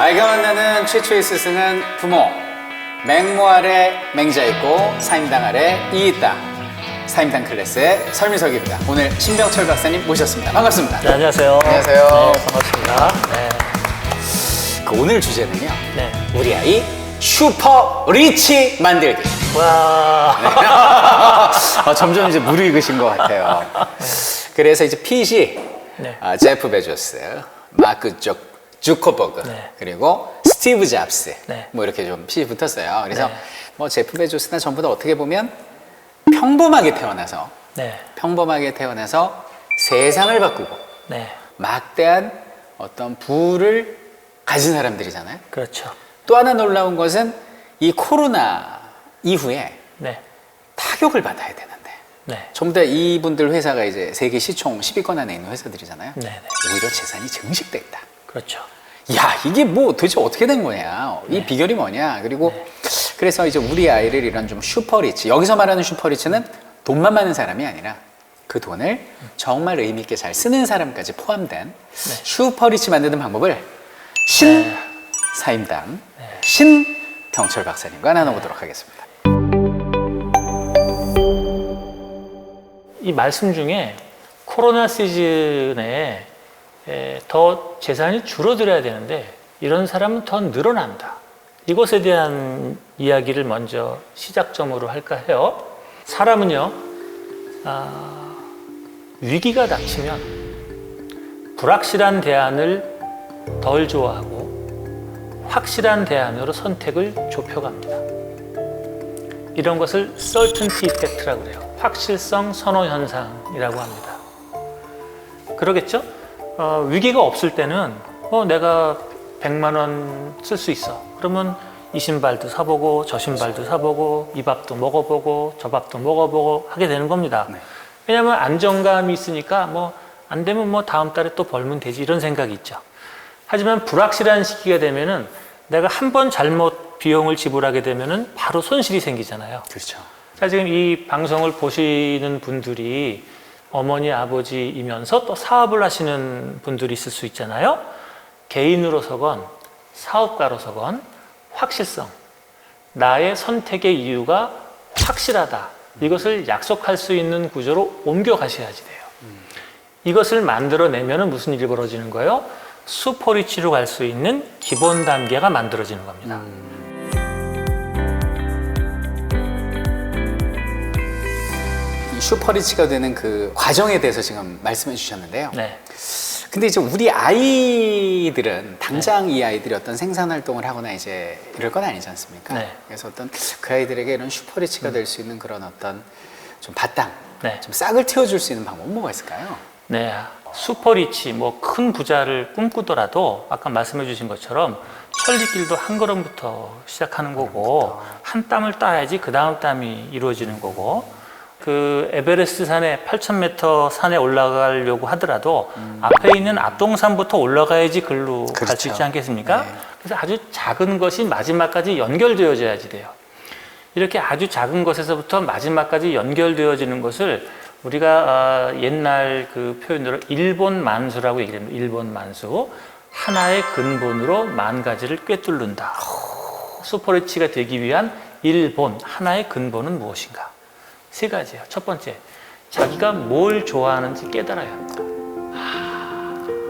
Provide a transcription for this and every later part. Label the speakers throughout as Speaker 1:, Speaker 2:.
Speaker 1: 아이가 만나는 최초의 스승은 부모. 맹모 아래 맹자 있고 사임당 아래 이 있다. 사임당 클래스의 설미석입니다. 오늘 신병철 박사님 모셨습니다. 반갑습니다.
Speaker 2: 네, 안녕하세요.
Speaker 1: 안녕하세요.
Speaker 2: 네, 반갑습니다. 네,
Speaker 1: 그 오늘 주제는요.
Speaker 2: 네.
Speaker 1: 우리 아이 슈퍼 리치 만들기.
Speaker 2: 와.
Speaker 1: 아, 점점 이제 무르익으신 것 같아요. 그래서 이제 핏이
Speaker 2: 네.
Speaker 1: 아, 제프 베조스, 마크 주, 주커버그,
Speaker 2: 네.
Speaker 1: 그리고 스티브 잡스,
Speaker 2: 네.
Speaker 1: 뭐 이렇게 좀 핏이 붙었어요. 그래서
Speaker 2: 네.
Speaker 1: 뭐 제프 베조스나 전부 다 어떻게 보면 평범하게 태어나서
Speaker 2: 네,
Speaker 1: 평범하게 태어나서 세상을 바꾸고
Speaker 2: 네,
Speaker 1: 막대한 어떤 부를 가진 사람들이잖아요.
Speaker 2: 그렇죠.
Speaker 1: 또 하나 놀라운 것은 이 코로나 이후에
Speaker 2: 네,
Speaker 1: 타격을 받아야 되는데
Speaker 2: 네,
Speaker 1: 전부 다 이분들 회사가 이제 세계 시총 10위권 안에 있는 회사들이잖아요.
Speaker 2: 네, 네,
Speaker 1: 오히려 재산이 증식됐다.
Speaker 2: 그렇죠.
Speaker 1: 야, 이게 뭐 도대체 어떻게 된 거냐? 이 비결이 뭐냐? 그리고 그래서 이제 우리 아이를 이런 좀 슈퍼리치, 여기서 말하는 슈퍼리치는 돈만 많은 사람이 아니라 그 돈을 정말 의미 있게 잘 쓰는 사람까지 포함된 슈퍼리치 만드는 방법을 신
Speaker 2: 네.
Speaker 1: 사임당 신 병철 박사님과 나눠보도록 하겠습니다.
Speaker 2: 이 말씀 중에 코로나 시즌에 에, 더 재산이 줄어들어야 되는데 이런 사람은 더 늘어난다. 이것에 대한 이야기를 먼저 시작점으로 할까 해요. 사람은요, 아, 위기가 닥치면 불확실한 대안을 덜 좋아하고 확실한 대안으로 선택을 좁혀갑니다. 이런 것을 certainty effect라고 그래요. 확실성 선호 현상이라고 합니다. 그러겠죠? 어, 위기가 없을 때는 어, 내가 100만 원 쓸 수 있어. 그러면 이 신발도 사보고 저 신발도 사보고 이 밥도 먹어보고 저 밥도 먹어보고 하게 되는 겁니다.
Speaker 1: 네.
Speaker 2: 왜냐하면 안정감이 있으니까 뭐 안 되면 뭐 다음 달에 또 벌면 되지 이런 생각이 있죠. 하지만 불확실한 시기가 되면은 내가 한 번 잘못 비용을 지불하게 되면은 바로 손실이 생기잖아요.
Speaker 1: 그렇죠.
Speaker 2: 자, 지금 이 방송을 보시는 분들이 어머니, 아버지이면서 또 사업을 하시는 분들이 있을 수 있잖아요. 개인으로서건 사업가로서건 확실성, 나의 선택의 이유가 확실하다. 이것을 약속할 수 있는 구조로 옮겨가셔야지 돼요. 이것을 만들어내면 무슨 일이 벌어지는 거예요? 수포리치로 갈 수 있는 기본 단계가 만들어지는 겁니다.
Speaker 1: 이 슈퍼리치가 되는 그 과정에 대해서 지금 말씀해 주셨는데요.
Speaker 2: 네.
Speaker 1: 근데 이제 우리 아이들은 당장 이 아이들이 어떤 생산 활동을 하거나 이제 이럴 건 아니지 않습니까?
Speaker 2: 네.
Speaker 1: 그래서 어떤 그 아이들에게 이런 슈퍼리치가 될 수 있는 그런 어떤 좀 바탕,
Speaker 2: 네.
Speaker 1: 좀 싹을 틔워줄 수 있는 방법은 뭐가 있을까요?
Speaker 2: 네, 슈퍼리치, 뭐 큰 부자를 꿈꾸더라도 아까 말씀해 주신 것처럼 천리길도 한 걸음부터 시작하는 거고 한 땀을 따야지 그 다음 땀이 이루어지는 거고 그 에베레스트 산에 8,000m 산에 올라가려고 하더라도 앞에 있는 앞동산부터 올라가야지 글로 갈수
Speaker 1: 그렇죠.
Speaker 2: 있지 않겠습니까?
Speaker 1: 네.
Speaker 2: 그래서 아주 작은 것이 마지막까지 연결되어져야지 돼요. 이렇게 아주 작은 것에서부터 마지막까지 연결되어지는 것을 우리가 아, 옛날 그 표현으로 일본 만수라고 얘기합니다. 일본 만수. 하나의 근본으로 만 가지를 꿰뚫는다. 슈퍼리치가 되기 위한 일본, 하나의 근본은 무엇인가? 세 가지예요. 첫 번째, 자기가 뭘 좋아하는지 깨달아야 합니다.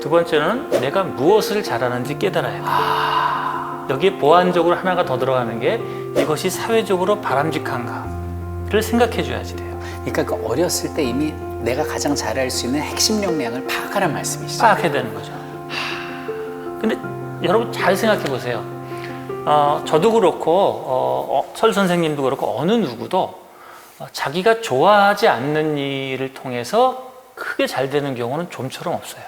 Speaker 2: 두 번째는 내가 무엇을 잘하는지 깨달아야 합니다. 여기에 보완적으로 하나가 더 들어가는 게 이것이 사회적으로 바람직한가를 생각해 줘야지 돼요.
Speaker 1: 그러니까 그 어렸을 때 이미 내가 가장 잘할 수 있는 핵심 역량을 파악하란 말씀이시죠.
Speaker 2: 파악해야 되는 거죠. 근데 여러분 잘 생각해 보세요. 어, 저도 그렇고 어, 어, 설 선생님도 그렇고 어느 누구도 어, 자기가 좋아하지 않는 일을 통해서 크게 잘 되는 경우는 좀처럼 없어요.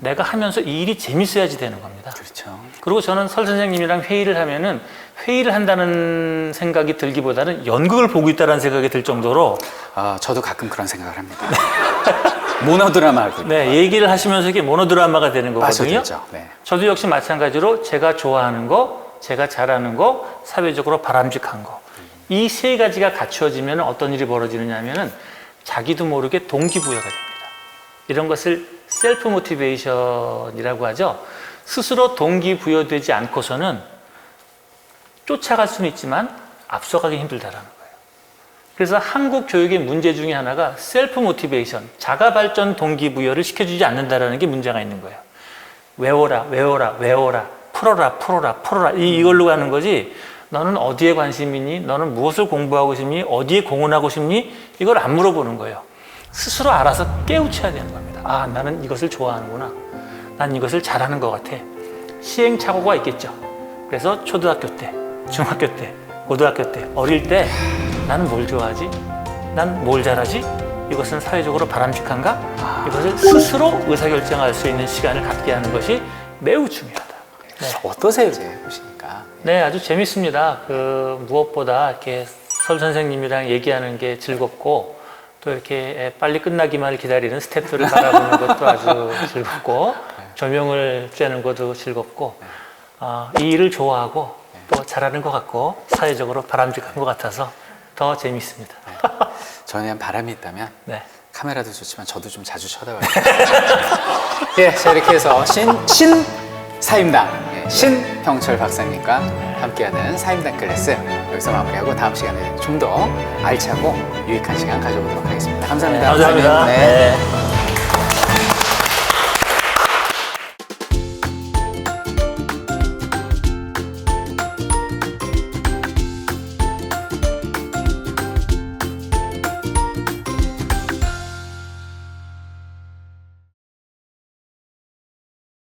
Speaker 2: 내가 하면서 이 일이 재밌어야지 되는 겁니다.
Speaker 1: 그렇죠.
Speaker 2: 그리고 저는 설 선생님이랑 회의를 하면은 회의를 한다는 생각이 들기보다는 연극을 보고 있다는 생각이 들 정도로
Speaker 1: 아, 저도 가끔 그런 생각을 합니다. 모노드라마.
Speaker 2: 네, 얘기를 하시면서 이게 모노드라마가 되는 거거든요.
Speaker 1: 네.
Speaker 2: 저도 역시 마찬가지로 제가 좋아하는 거, 제가 잘하는 거, 사회적으로 바람직한 거. 이 세 가지가 갖추어지면 어떤 일이 벌어지느냐 하면은 자기도 모르게 동기부여가 됩니다. 이런 것을 셀프 모티베이션이라고 하죠. 스스로 동기부여되지 않고서는 쫓아갈 수는 있지만 앞서가기 힘들다라는 거예요. 그래서 한국 교육의 문제 중에 하나가 셀프 모티베이션, 자가 발전 동기부여를 시켜주지 않는다라는 게 문제가 있는 거예요. 외워라, 외워라, 외워라, 풀어라, 풀어라, 풀어라. 이, 이걸로 가는 거지. 너는 어디에 관심 있니? 너는 무엇을 공부하고 싶니? 어디에 공헌하고 싶니? 이걸 안 물어보는 거예요. 스스로 알아서 깨우쳐야 되는 겁니다. 아, 나는 이것을 좋아하는구나. 난 이것을 잘하는 것 같아. 시행착오가 있겠죠. 그래서 초등학교 때, 중학교 때, 고등학교 때, 어릴 때 나는 뭘 좋아하지? 난 뭘 잘하지? 이것은 사회적으로 바람직한가? 이것을 스스로 의사결정할 수 있는 시간을 갖게 하는 것이 매우 중요하다. 네.
Speaker 1: 어떠세요, 이제 보시니까?
Speaker 2: 네, 아주 재밌습니다. 그 무엇보다 이렇게 설 선생님이랑 얘기하는 게 즐겁고 또 이렇게 빨리 끝나기만을 기다리는 스태프들을 바라보는 것도 아주 즐겁고 조명을 쬐는 것도 즐겁고 아, 이 일을 좋아하고 또 잘하는 것 같고 사회적으로 바람직한 것 같아서 더 재밌습니다.
Speaker 1: 저는 바람이 있다면
Speaker 2: 네.
Speaker 1: 카메라도 좋지만 저도 좀 자주 쳐다봐요. 예, 자 이렇게 해서 신, 신 사임당, 예, 신 병철 박사님과 함께하는 사임당 클래스 여기서 마무리하고 다음 시간에 좀 더 알차고 유익한 시간 가져보도록 하겠습니다. 감사합니다.
Speaker 2: 감사합니다.
Speaker 1: 박사님. 네.
Speaker 2: 네.